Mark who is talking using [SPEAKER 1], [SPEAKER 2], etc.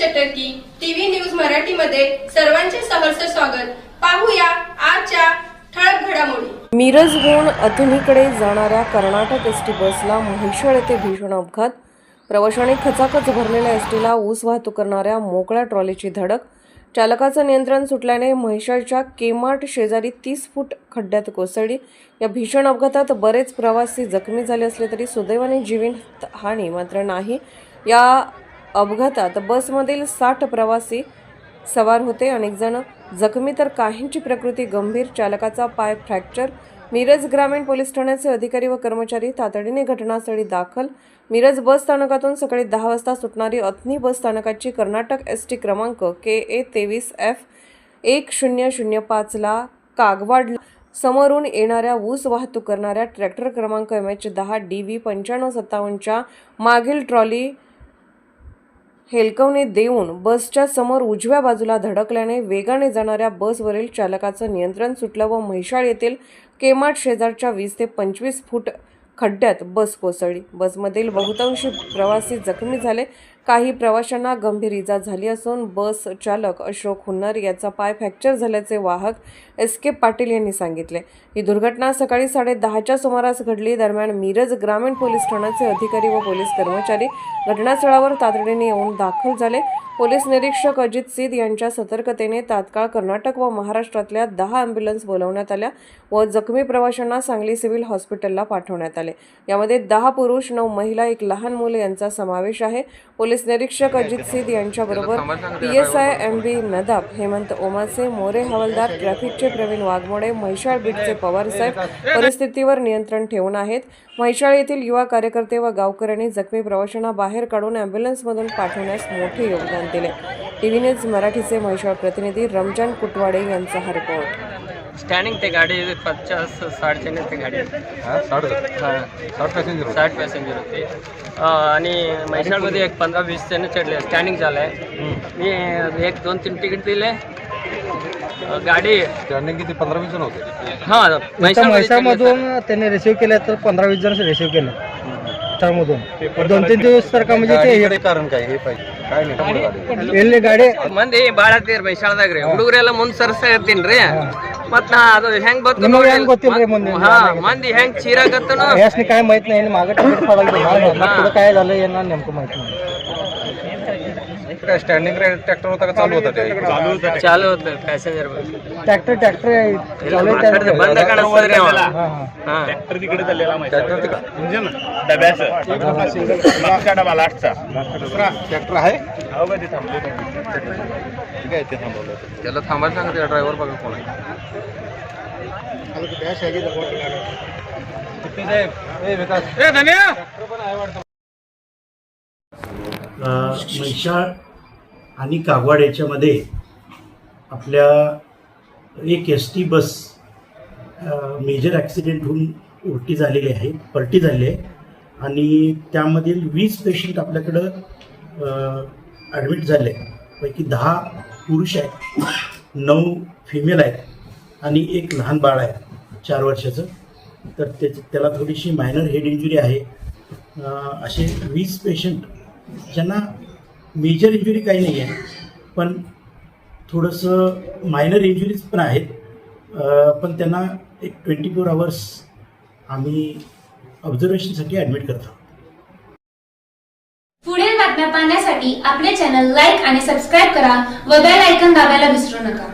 [SPEAKER 1] चटर्की TV news मराठीमध्ये सर्वांचे सहर्ष स्वागत. पाहूया आजच्या ठळक घडामोडी.
[SPEAKER 2] मिरजहून अथणीकडे जाणाऱ्या कर्नाटक एस टी बसला म्हैसाळ येथे भीषण अपघात. प्रवाशांनी खचाखच भरलेल्या एस टीला ऊस वाहतूक करणाऱ्या मोकळ्या ट्रॉलीची धडक. चालकाचं नियंत्रण सुटल्याने म्हैसाळच्या केमाट शेजारी तीस फूट खड्ड्यात कोसळली. या भीषण अपघातात बरेच प्रवासी जखमी झाले असले तरी सुदैवाने जीवित हानी मात्र नाही. या अपघातात बसमधील साठ प्रवासी सवार होते. अनेक जण जखमी तर काहींची प्रकृती गंभीर. चालकाचा पाय फ्रॅक्चर. मिरज ग्रामीण पोलीस ठाण्याचे अधिकारी व कर्मचारी तातडीने घटनास्थळी दाखल. मिरज बस स्थानकातून सकाळी दहा वाजता सुटणारी अथनी बस स्थानकाची कर्नाटक एस टी क्रमांक के ए तेवीस एफ एक शून्य शून्य पाचला कागवाड समोरून येणाऱ्या ऊस वाहतूक करणाऱ्या ट्रॅक्टर क्रमांक एम एच दहा डी व्ही पंच्याण्णव सत्तावन्नच्या मागील ट्रॉली हेलकवणे देऊन बसच्या समोर उजव्या बाजूला धडकल्याने वेगाने जाणाऱ्या बसवरील चालकाचं नियंत्रण सुटलं व म्हैशाळ येथील केमाट शेजारच्या वीस ते पंचवीस फूट खड्ड्यात बस कोसळली. बसमधील बहुतांशी प्रवासी जखमी झाले. काही प्रवाशांना गंभीर इजा झाली असून बस चालक अशोक हुन्नर याचा पाय फ्रॅक्चर झाल्याचे वाहक एस के पाटील यांनी सांगितले. ही दुर्घटना सकाळी साडे दहाच्या सुमारास घडली. दरम्यान मिरज ग्रामीण पोलीस ठाण्याचे अधिकारी व पोलीस कर्मचारी घटनास्थळावर तातडीने येऊन दाखल झाले. पोलीस निरीक्षक अजित सिद यांच्या सतर्कतेने तात्काळ कर्नाटक व महाराष्ट्रातल्या दहा अँब्युलन्स बोलवण्यात आल्या व जखमी प्रवाशांना सांगली सिव्हिल हॉस्पिटलला पाठवण्यात आले. यामध्ये दहा पुरुष नऊ महिला एक लहान मुलं यांचा समावेश आहे. पोलीस निरीक्षक अजित सिद यांच्याबरोबर P S I M B नदाब हेमंत ओमासे मोरे हवालदार ट्रॅफिकचे प्रवीण वाघमोडे म्हैसाळ बीटचे पवारसाहेब परिस्थितीवर नियंत्रण ठेवून आहेत. म्हैसाळ येथील युवा कार्यकर्ते व गावकऱ्यांनी जखमी प्रवाशांना बाहेर काढून अँब्युलन्समधून पाठवण्यास मोठे योगदान दिले. टीव्ही न्यूज मराठीचे म्हैसाळ प्रतिनिधी रमजान कुटवाडे यांचा हा रिपोर्ट
[SPEAKER 3] स्टँडिंग ते गाडी पचास साठचे ते गाडी
[SPEAKER 4] हा साठ
[SPEAKER 3] हा.
[SPEAKER 4] साठ पॅसेंजर होते.
[SPEAKER 3] साठ पॅसेंजर होते. आणि म्हैसाळमध्ये एक पंधरा वीस जण चढले. स्टँडिंग झालं आहे मी एक दोन तीन तिकीट दिले. गाडी
[SPEAKER 4] स्टँडिंग किती? पंधरा वीस जण होते.
[SPEAKER 3] हां
[SPEAKER 5] म्हैसाळमधून त्यांनी रिसिव्ह केलं तर पंधरा वीस जण रिसिव्ह केलं. त्यामधून दोन तीन दिवस तर का म्हणजे
[SPEAKER 4] गाडीकडे कारण काय? हे पाहिजे.
[SPEAKER 5] ಎಲ್ಲಿ ಗಾಡಿ?
[SPEAKER 3] ಮಂದಿ ಬಾಳ ಹತ್ತಿರ ಹುಡುಗರೆಲ್ಲ ಮುಂದ್ ಸರ್ಸಾಗತ್ತೀನಿ ರೀ. ಮತ್ ನಾ ಅದು ಹೆಂಗ್ ಬತ್
[SPEAKER 5] ಗೊತ್ತಿಲ್ಲ ಹೆಂಗ್ ಮಂದಿ
[SPEAKER 3] ಹೆಂಗ್ ಚೀರಾಗತ್ತನೋ?
[SPEAKER 5] ಎಷ್ಟು ಕಾಯಿ ಮಾಗಟ್ ನೆಮ್ಕೊ काय
[SPEAKER 4] स्टँडिंग रेट ट्रॅक्टर होता का? चालू होता ते चालू होतं
[SPEAKER 5] चालू होतं
[SPEAKER 3] पॅसेंजर
[SPEAKER 4] ट्रॅक्टर ट्रॅक्टर आहे.
[SPEAKER 6] बंद
[SPEAKER 4] ठीक आहे त्याला थांबायला सांगा त्या ड्रायव्हर बघा कोण आहे. किती साहेब? ए विकास.
[SPEAKER 7] आणि कागवाड याच्यामध्ये आपल्या एक S T bus major accident होऊन उलटी झालेली आहे पलटी झाली आहे. आणि त्यामधील वीस पेशंट आपल्याकडं ॲडमिट झाले. पैकी दहा पुरुष आहेत नऊ फिमेल आहेत आणि एक लहान बाळ आहे चार वर्षाचं. तर त्याच त्याला थोडीशी मायनर हेड इंजुरी आहे. असे वीस पेशंट ज्यांना मेजर इंजुरी काही नाही आहे पण थोडंसं मायनर इंजुरीज पण आहेत. पण त्यांना एक ट्वेंटी फोर आवर्स आम्ही ऑब्झर्वेशनसाठी ॲडमिट करतो.
[SPEAKER 8] पुढील बातम्या पाहण्यासाठी आपले चॅनल लाईक आणि सबस्क्राईब करा व बेल आयकन दाबायला विसरू नका.